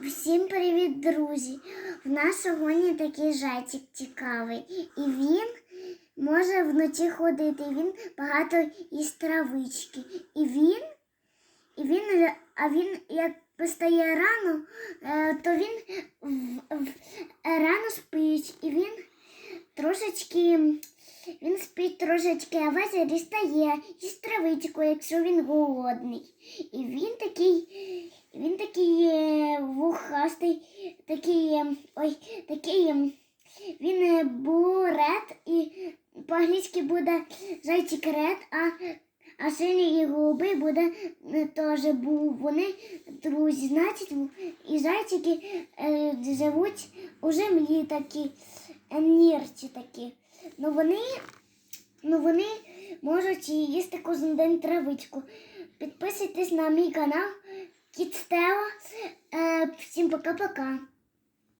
Всім привіт, друзі! В нас сьогодні такий зайчик цікавий. І він може вночі ходити. Він багато їсть травички. І він, і він, а він як постає рано, е, то він в- рано спить. І він трошечки. Він спить трошечки, а ввечері стає їсть травичку, якщо він голодний. І він такий, е, вухастий, такий, е, ой, такий, е, він е, бурет і по-англійськи буде зайчик ред, а, а синій і голубий буде е, теж був. Вони друзі, значить, і зайчики е, живуть у землі такі, е, нірці такі. Ну вони, ну вони можуть їсти кожен день травичку. Підписуйтесь на мій канал Кіт Стела. Е, всім пока-пока.